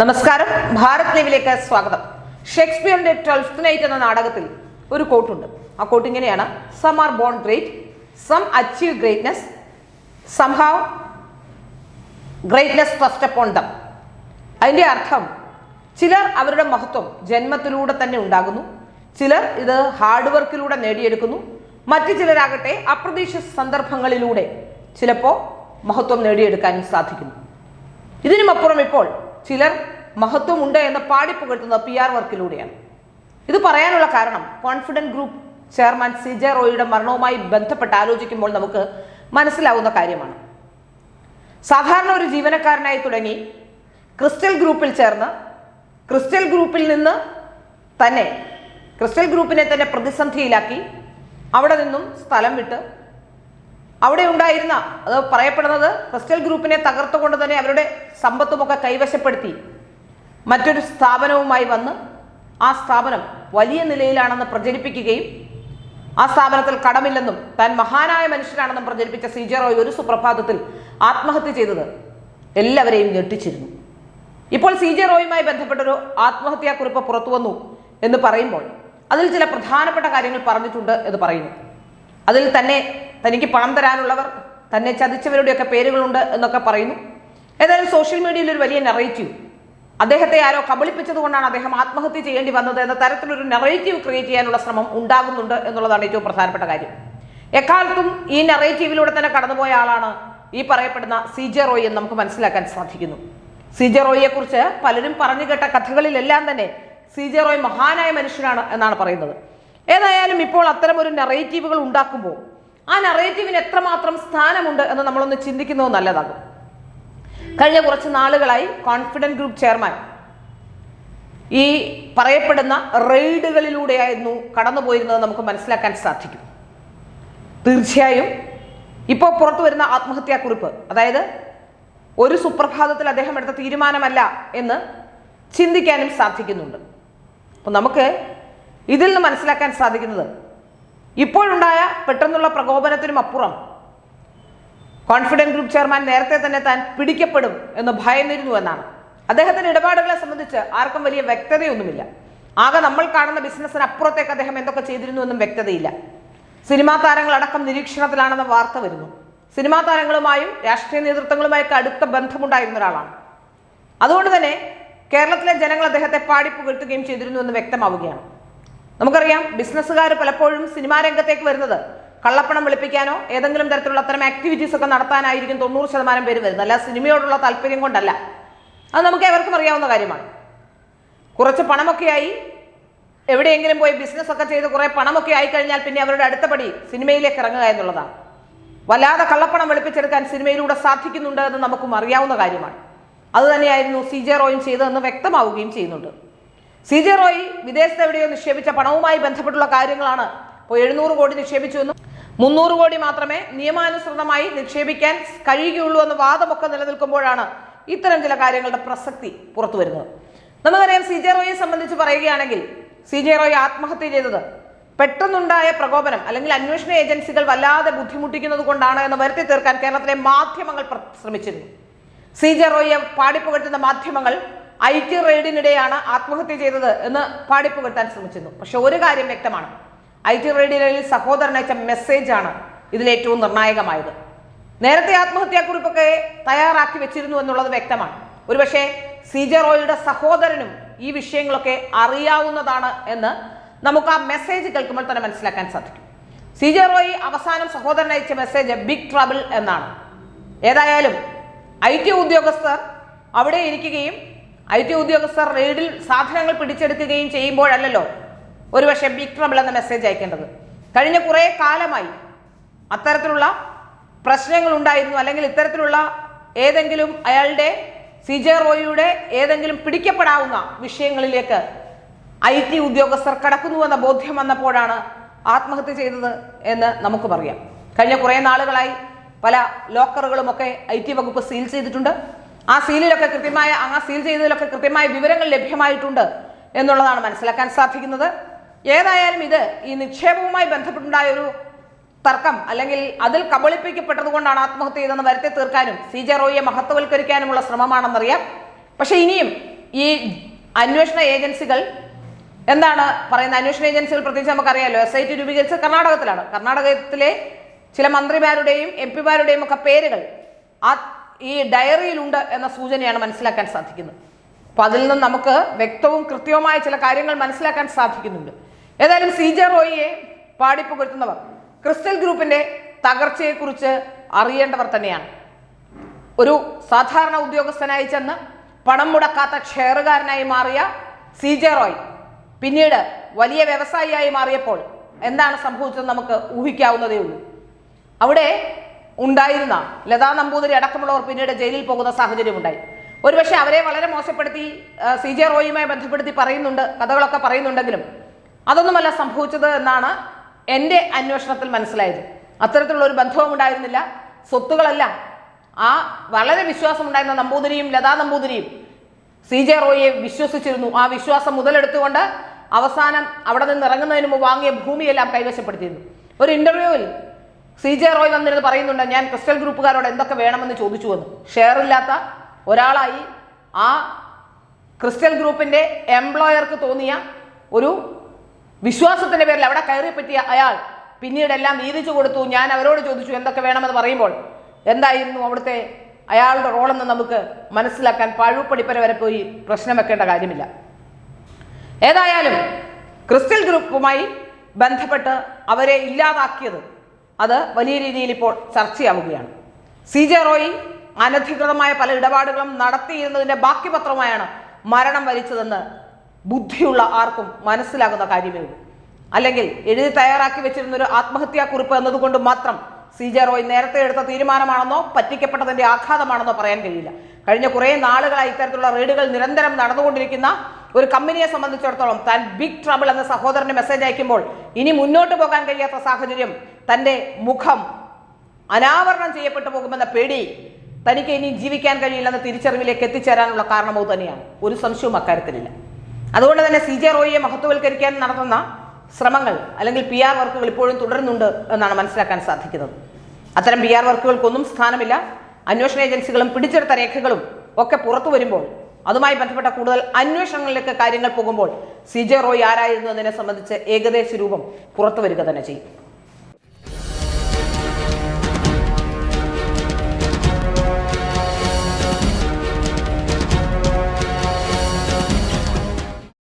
നമസ്കാരം. ഭാരത് ലൈവിലേക്ക് സ്വാഗതം. ഷേക്സ്പിയറിന്റെ ട്വൽത്ത് നൈറ്റ് എന്ന നാടകത്തിൽ ഒരു കോട്ടുണ്ട് ആ കോട്ട് ഇങ്ങനെയാണ്. Some are born great some achieve greatness some have greatness thrust upon them അതിന്റെ അർത്ഥം ചിലർ അവരുടെ മഹത്വം ജന്മത്തിലൂടെ തന്നെ ഉണ്ടാകുന്നു ചിലർ ഇത് ഹാർഡ് വർക്കിലൂടെ നേടിയെടുക്കുന്നു മറ്റു ചിലരാകട്ടെ അപ്രതീക്ഷിത സന്ദർഭങ്ങളിലൂടെ ചിലപ്പോൾ മഹത്വം നേടിയെടുക്കാനും സാധിക്കുന്നു. ഇതിനുമപ്പുറം ഇപ്പോൾ ചിലർ മഹത്വമുണ്ട് എന്ന് പാടിപ്പുകഴ്ത്തുന്ന പി ആർ വർക്കിലൂടെയാണ്. ഇത് പറയാനുള്ള കാരണം Confident Group chairman C J റോയിയുടെ മരണവുമായി ബന്ധപ്പെട്ട് ആലോചിക്കുമ്പോൾ നമുക്ക് മനസ്സിലാവുന്ന കാര്യമാണ്. സാധാരണ ഒരു ജീവനക്കാരനായി തുടങ്ങി ക്രിസ്റ്റൽ ഗ്രൂപ്പിൽ ചേർന്ന് ക്രിസ്റ്റൽ ഗ്രൂപ്പിൽ നിന്ന് തന്നെ ക്രിസ്റ്റൽ ഗ്രൂപ്പിനെ തന്നെ പ്രതിസന്ധിയിലാക്കി അവിടെ നിന്നും സ്ഥലം വിട്ട് അവിടെ ഉണ്ടായിരുന്ന അത് പറയപ്പെടുന്നത് ക്രിസ്റ്റൽ ഗ്രൂപ്പിനെ തകർത്തുകൊണ്ട് തന്നെ അവരുടെ സമ്പത്തുമൊക്കെ കൈവശപ്പെടുത്തി. മറ്റൊരു സ്ഥാപനവുമായി വന്ന് ആ സ്ഥാപനം വലിയ നിലയിലാണെന്ന് പ്രചരിപ്പിക്കുകയും ആ സ്ഥാപനത്തിൽ കടമില്ലെന്നും താൻ മഹാനായ മനുഷ്യനാണെന്നും പ്രചരിപ്പിച്ച സി ജെ റോയ് ഒരു സുപ്രഭാതത്തിൽ ആത്മഹത്യ ചെയ്തത് എല്ലാവരെയും ഞെട്ടിച്ചിരുന്നു. ഇപ്പോൾ സി ജെ റോയുമായി ബന്ധപ്പെട്ടൊരു ആത്മഹത്യാക്കുറിപ്പ് പുറത്തു വന്നു എന്ന് പറയുമ്പോൾ അതിൽ ചില പ്രധാനപ്പെട്ട കാര്യങ്ങൾ പറഞ്ഞിട്ടുണ്ട് എന്ന് പറയുന്നു. അതിൽ തന്നെ തനിക്ക് പണം തരാനുള്ളവർ തന്നെ ചതിച്ചവരുടെയൊക്കെ പേരുകളുണ്ട് എന്നൊക്കെ പറയുന്നു. ഏതായാലും സോഷ്യൽ മീഡിയയിൽ ഒരു വലിയ നെറേറ്റീവ് അദ്ദേഹത്തെ ആരോ കബളിപ്പിച്ചത് കൊണ്ടാണ് അദ്ദേഹം ആത്മഹത്യ ചെയ്യേണ്ടി വന്നത് എന്ന തരത്തിലൊരു നെറേറ്റീവ് ക്രിയേറ്റ് ചെയ്യാനുള്ള ശ്രമം ഉണ്ടാകുന്നുണ്ട് എന്നുള്ളതാണ് ഏറ്റവും പ്രധാനപ്പെട്ട കാര്യം. എക്കാലത്തും ഈ നെറേറ്റീവിലൂടെ തന്നെ കടന്നുപോയ ആളാണ് ഈ പറയപ്പെടുന്ന സി ജെ റോയ് എന്ന് നമുക്ക് മനസ്സിലാക്കാൻ സാധിക്കുന്നു. സി ജെ റോയിയെ കുറിച്ച് പലരും പറഞ്ഞു കേട്ട കഥകളിലെല്ലാം തന്നെ സി ജെ റോയ് മഹാനായ മനുഷ്യനാണ് എന്നാണ് പറയുന്നത്. ഏതായാലും ഇപ്പോൾ അത്തരം ഒരു നെറേറ്റീവുകൾ ഉണ്ടാക്കുമ്പോൾ ആ നറേറ്റീവിന് എത്രമാത്രം സ്ഥാനമുണ്ട് എന്ന് നമ്മളൊന്ന് ചിന്തിക്കുന്നത് നല്ലതാകും. കഴിഞ്ഞ കുറച്ച് നാളുകളായി കോൺഫിഡന്റ് ഗ്രൂപ്പ് ചെയർമാൻ ഈ പറയപ്പെടുന്ന റെയ്ഡുകളിലൂടെയായിരുന്നു കടന്നുപോയിരുന്നത് നമുക്ക് മനസ്സിലാക്കാൻ സാധിക്കും. തീർച്ചയായും ഇപ്പോൾ പുറത്തു വരുന്ന ആത്മഹത്യാക്കുറിപ്പ് അതായത് ഒരു സുപ്രഭാതത്തിൽ അദ്ദേഹം എടുത്ത തീരുമാനമല്ല എന്ന് ചിന്തിക്കാനും സാധിക്കുന്നുണ്ട്. അപ്പം നമുക്ക് ഇതിൽ നിന്ന് മനസ്സിലാക്കാൻ സാധിക്കുന്നത് ഇപ്പോഴുണ്ടായ പെട്ടെന്നുള്ള പ്രകോപനത്തിനും അപ്പുറം കോൺഫിഡന്റ് ഗ്രൂപ്പ് ചെയർമാൻ നേരത്തെ തന്നെ താൻ പിടിക്കപ്പെടും എന്ന് ഭയന്നിരുന്നു എന്നാണ്. അദ്ദേഹത്തിന്റെ ഇടപാടുകളെ സംബന്ധിച്ച് ആർക്കും വലിയ വ്യക്തതയൊന്നുമില്ല. ആകെ നമ്മൾ കാണുന്ന ബിസിനസ്സിന് അപ്പുറത്തേക്ക് അദ്ദേഹം എന്തൊക്കെ ചെയ്തിരുന്നു എന്നും വ്യക്തതയില്ല. സിനിമാ താരങ്ങളടക്കം നിരീക്ഷണത്തിലാണെന്ന വാർത്ത വരുന്നു. സിനിമാ താരങ്ങളുമായും രാഷ്ട്രീയ നേതൃത്വങ്ങളുമായൊക്കെ അടുത്ത ബന്ധമുണ്ടായിരുന്ന ഒരാളാണ്. അതുകൊണ്ട് തന്നെ കേരളത്തിലെ ജനങ്ങൾ അദ്ദേഹത്തെ പാടിപ്പുകഴ്ത്തുകയും ചെയ്തിരുന്നു എന്ന് വ്യക്തമാവുകയാണ്. നമുക്കറിയാം ബിസിനസ്സുകാർ പലപ്പോഴും സിനിമാ രംഗത്തേക്ക് വരുന്നത്. കള്ളപ്പണം വെളുപ്പിക്കാനോ ഏതെങ്കിലും തരത്തിലുള്ള അത്തരം ആക്ടിവിറ്റീസ് ഒക്കെ നടത്താനായിരിക്കും തൊണ്ണൂറ് ശതമാനം പേര് വരുന്നത്. അല്ല സിനിമയോടുള്ള താല്പര്യം കൊണ്ടല്ല. അത് നമുക്ക് എവർക്കും അറിയാവുന്ന കാര്യമാണ്. കുറച്ച് പണമൊക്കെയായി എവിടെയെങ്കിലും പോയി ബിസിനസ് ഒക്കെ ചെയ്ത് കുറേ പണമൊക്കെ ആയി കഴിഞ്ഞാൽ പിന്നെ അവരുടെ അടുത്ത പടി സിനിമയിലേക്ക് ഇറങ്ങുക എന്നുള്ളതാണ്. വല്ലാതെ കള്ളപ്പണം വെളുപ്പിച്ചെടുക്കാൻ സിനിമയിലൂടെ സാധിക്കുന്നുണ്ട് എന്ന് നമുക്കും അറിയാവുന്ന കാര്യമാണ്. അതുതന്നെയായിരുന്നു സി ജെ റോയും ചെയ്തതെന്ന് വ്യക്തമാവുകയും ചെയ്യുന്നുണ്ട്. സി ജെ റോയ് വിദേശത്ത് എവിടെയോ നിക്ഷേപിച്ച പണവുമായി ബന്ധപ്പെട്ടുള്ള കാര്യങ്ങളാണ് ഇപ്പോൾ എഴുന്നൂറ് കോടി നിക്ഷേപിച്ചു എന്നും മുന്നൂറ് കോടി മാത്രമേ നിയമാനുസൃതമായി നിക്ഷേപിക്കാൻ കഴിയുകയുള്ളൂ എന്ന വാദമൊക്കെ നിലനിൽക്കുമ്പോഴാണ് ഇത്തരം ചില കാര്യങ്ങളുടെ പ്രസക്തി പുറത്തു വരുന്നത്. നമുക്കറിയാം സി ജെ റോയെ സംബന്ധിച്ച് പറയുകയാണെങ്കിൽ സി ജെ റോയ് ആത്മഹത്യ ചെയ്തത് പെട്ടെന്നുണ്ടായ പ്രകോപനം അല്ലെങ്കിൽ അന്വേഷണ ഏജൻസികൾ വല്ലാതെ ബുദ്ധിമുട്ടിക്കുന്നത് കൊണ്ടാണ് എന്ന് വരുത്തി തീർക്കാൻ കേരളത്തിലെ മാധ്യമങ്ങൾ ശ്രമിച്ചിരുന്നു. സി ജെ റോയെ പാടിപ്പുകഴ്ത്തുന്ന മാധ്യമങ്ങൾ ഐ ടി റെയ്ഡിനിടെയാണ് ആത്മഹത്യ ചെയ്തത് എന്ന് പാടിപ്പുകഴ്ത്താൻ ശ്രമിച്ചിരുന്നു. പക്ഷെ ഒരു കാര്യം വ്യക്തമാണ്. ഐ ടി റെയ്ഡിനിടയിൽ സഹോദരൻ അയച്ച മെസ്സേജാണ് ഇതിൽ ഏറ്റവും നിർണായകമായത്. നേരത്തെ ആത്മഹത്യാക്കുറിപ്പൊക്കെ തയ്യാറാക്കി വെച്ചിരുന്നു എന്നുള്ളത് വ്യക്തമാണ്. ഒരുപക്ഷെ സിജെ റോയിയുടെ സഹോദരനും ഈ വിഷയങ്ങളൊക്കെ അറിയാവുന്നതാണ് എന്ന് നമുക്ക് ആ മെസ്സേജ് കേൾക്കുമ്പോൾ തന്നെ മനസ്സിലാക്കാൻ സാധിക്കും. സി ജെ റോയി അവസാനം സഹോദരൻ അയച്ച മെസ്സേജ് ബിഗ് ട്രബിൾ എന്നാണ്. ഏതായാലും ഐ ടി ഉദ്യോഗസ്ഥർ അവിടെ ഇരിക്കുകയും ഐ ടി ഉദ്യോഗസ്ഥർ റെയ്ഡിൽ സാധനങ്ങൾ പിടിച്ചെടുക്കുകയും ചെയ്യുമ്പോഴല്ലോ ഒരുപക്ഷെ ബിഗ് ട്രബിൾ എന്ന മെസ്സേജ് അയക്കേണ്ടത്. കഴിഞ്ഞ കുറേ കാലമായി അത്തരത്തിലുള്ള പ്രശ്നങ്ങൾ ഉണ്ടായിരുന്നു. അല്ലെങ്കിൽ ഇത്തരത്തിലുള്ള ഏതെങ്കിലും അയാളുടെ സിജെ റോയിയുടെ ഏതെങ്കിലും പിടിക്കപ്പെടാവുന്ന വിഷയങ്ങളിലേക്ക് ഐ ടി ഉദ്യോഗസ്ഥർ കടക്കുന്നുവെന്ന ബോധ്യം വന്നപ്പോഴാണ് ആത്മഹത്യ ചെയ്തത് എന്ന് നമുക്ക് പറയാം. കഴിഞ്ഞ കുറേ നാളുകളായി പല ലോക്കറുകളുമൊക്കെ ഐ ടി വകുപ്പ് സീൽ ചെയ്തിട്ടുണ്ട്. ആ സീലിലൊക്കെ കൃത്യമായ ആ സീൽ ചെയ്തതിലൊക്കെ കൃത്യമായ വിവരങ്ങൾ ലഭ്യമായിട്ടുണ്ട് എന്നുള്ളതാണ് മനസ്സിലാക്കാൻ സാധിക്കുന്നത്. ഏതായാലും ഇത് ഈ നിക്ഷേപവുമായി ബന്ധപ്പെട്ടുണ്ടായ ഒരു തർക്കം അല്ലെങ്കിൽ അതിൽ കബളിപ്പിക്കപ്പെട്ടതുകൊണ്ടാണ് ആത്മഹത്യ ചെയ്തെന്ന് വരുത്തി തീർക്കാനും സി ജെ റോയിയെ മഹത്വവൽക്കരിക്കാനുമുള്ള ശ്രമമാണെന്നറിയാം. പക്ഷെ ഇനിയും ഈ അന്വേഷണ ഏജൻസികൾ എന്താണ് പറയുന്ന അന്വേഷണ ഏജൻസികൾ പ്രത്യേകിച്ച് നമുക്കറിയാലോ എസ് ഐ ടി രൂപീകരിച്ചത് കർണാടകത്തിലാണ്. കർണാടകത്തിലെ ചില മന്ത്രിമാരുടെയും എം പിമാരുടെയും ഒക്കെ പേരുകൾ ആ ഈ ഡയറിയിലുണ്ട് എന്ന സൂചനയാണ് മനസ്സിലാക്കാൻ സാധിക്കുന്നത്. അപ്പൊ അതിൽ നിന്ന് നമുക്ക് വ്യക്തവും കൃത്യവുമായ ചില കാര്യങ്ങൾ മനസ്സിലാക്കാൻ സാധിക്കുന്നുണ്ട്. ഏതായാലും സി ജെ റോയിയെ പാടിപ്പുകഴ്ത്തുന്നവർ ക്രിസ്റ്റൽ ഗ്രൂപ്പിന്റെ തകർച്ചയെക്കുറിച്ച് അറിയേണ്ടവർ തന്നെയാണ്. ഒരു സാധാരണ ഉദ്യോഗസ്ഥനായി ചെന്ന് പണം മുടക്കാത്ത ഷെയറുകാരനായി മാറിയ സി ജെ റോയ് പിന്നീട് വലിയ വ്യവസായിയായി മാറിയപ്പോൾ എന്താണ് സംഭവിച്ചത് നമുക്ക് ഊഹിക്കാവുന്നതേ ഉള്ളൂ. അവിടെ ഉണ്ടായിരുന്ന ലതാ നമ്പൂതിരി അടക്കമുള്ളവർ പിന്നീട് ജയിലിൽ പോകുന്ന സാഹചര്യം ഉണ്ടായി. ഒരുപക്ഷെ അവരെ വളരെ മോശപ്പെടുത്തി സി ജെ റോയുമായി ബന്ധപ്പെടുത്തി പറയുന്നുണ്ട് കഥകളൊക്കെ പറയുന്നുണ്ടെങ്കിലും അതൊന്നുമല്ല സംഭവിച്ചത് എന്നാണ് എന്റെ അന്വേഷണത്തിൽ മനസ്സിലായത്. അത്തരത്തിലുള്ള ഒരു ബന്ധവും ഉണ്ടായിരുന്നില്ല. സ്വത്തുകളല്ല. ആ വളരെ വിശ്വാസം ഉണ്ടായിരുന്ന നമ്പൂതിരിയും ലതാ നമ്പൂതിരിയും സി ജെ റോയിയെ വിശ്വസിച്ചിരുന്നു. ആ വിശ്വാസം മുതലെടുത്തുകൊണ്ട് അവസാനം അവിടെ നിന്ന് ഇറങ്ങുന്നതിന് മുമ്പ് വാങ്ങിയ ഭൂമിയെല്ലാം കൈവശപ്പെടുത്തിയിരുന്നു. ഒരു ഇന്റർവ്യൂവിൽ സി ജെ റോയ് വന്നിരുന്ന് പറയുന്നുണ്ട് ഞാൻ ക്രിസ്റ്റൽ ഗ്രൂപ്പുകാരോട് എന്തൊക്കെ വേണമെന്ന് ചോദിച്ചു വന്നു ഷെയർ ഇല്ലാത്ത ഒരാളായി ആ ക്രിസ്റ്റൽ ഗ്രൂപ്പിന്റെ എംപ്ലോയർക്ക് തോന്നിയ ഒരു വിശ്വാസത്തിന്റെ പേരിൽ അവിടെ കയറി പറ്റിയ അയാൾ പിന്നീട് എല്ലാം വീതിച്ചു കൊടുത്തു. ഞാൻ അവരോട് ചോദിച്ചു എന്തൊക്കെ വേണമെന്ന്? പറയുമ്പോൾ എന്തായിരുന്നു അവിടുത്തെ അയാളുടെ റോളെന്ന് നമുക്ക് മനസ്സിലാക്കാൻ പഴുപ്പടിപ്പര വരെ പോയി പ്രശ്നം വെക്കേണ്ട കാര്യമില്ല. ഏതായാലും ക്രിസ്റ്റൽ ഗ്രൂപ്പുമായി ബന്ധപ്പെട്ട് അവരെ ഇല്ലാതാക്കിയത് അത് വലിയ രീതിയിൽ ഇപ്പോൾ ചർച്ചയാവുകയാണ്. സി ജെ റോയി അനധികൃതമായ പല ഇടപാടുകളും നടത്തിയിരുന്നതിന്റെ ബാക്കി പത്രമായാണ് മരണം വരിച്ചതെന്ന് ബുദ്ധിയുള്ള ആർക്കും മനസ്സിലാകുന്ന കാര്യമേ ഉള്ളൂ. അല്ലെങ്കിൽ എഴുതി തയ്യാറാക്കി വെച്ചിരുന്ന ഒരു ആത്മഹത്യാ കുറിപ്പ് എന്നതുകൊണ്ട് മാത്രം സി ജെ റോയ് നേരത്തെ എടുത്ത തീരുമാനമാണെന്നോ പറ്റിക്കപ്പെട്ടതിന്റെ ആഘാതമാണെന്നോ പറയാൻ കഴിയില്ല. കഴിഞ്ഞ കുറേ നാളുകളായി ഇത്തരത്തിലുള്ള റെയ്ഡുകൾ നിരന്തരം നടന്നുകൊണ്ടിരിക്കുന്ന ഒരു കമ്പനിയെ സംബന്ധിച്ചിടത്തോളം താൻ ബിഗ് ട്രബിൾ എന്ന സഹോദരന് മെസ്സേജ് അയക്കുമ്പോൾ ഇനി മുന്നോട്ട് പോകാൻ കഴിയാത്ത സാഹചര്യം തന്റെ മുഖം അനാവരണം ചെയ്യപ്പെട്ടു പോകുമെന്ന പേടി തനിക്ക് ഇനി ജീവിക്കാൻ കഴിയില്ലെന്ന തിരിച്ചറിവിലേക്ക് എത്തിച്ചേരാനുള്ള കാരണമോ തന്നെയാണ്. ഒരു സംശയവും അക്കാര്യത്തിലില്ല. അതുകൊണ്ട് തന്നെ സി ജെ റോയിയെ മഹത്വവൽക്കരിക്കാൻ നടത്തുന്ന ശ്രമങ്ങൾ അല്ലെങ്കിൽ പി ആർ വർക്കുകൾ ഇപ്പോഴും തുടരുന്നുണ്ട് എന്നാണ് മനസ്സിലാക്കാൻ സാധിക്കുന്നത്. അത്തരം പി ആർ വർക്കുകൾക്കൊന്നും സ്ഥാനമില്ല. അന്വേഷണ ഏജൻസികളും പിടിച്ചെടുത്ത രേഖകളും ഒക്കെ പുറത്തു വരുമ്പോൾ അതുമായി ബന്ധപ്പെട്ട കൂടുതൽ അന്വേഷണങ്ങളിലേക്ക് കാര്യങ്ങൾ പോകുമ്പോൾ സി ജെ റോയ് ആരായിരുന്നു എന്നതിനെ സംബന്ധിച്ച് ഏകദേശ രൂപം പുറത്തു വരിക തന്നെ ചെയ്യും.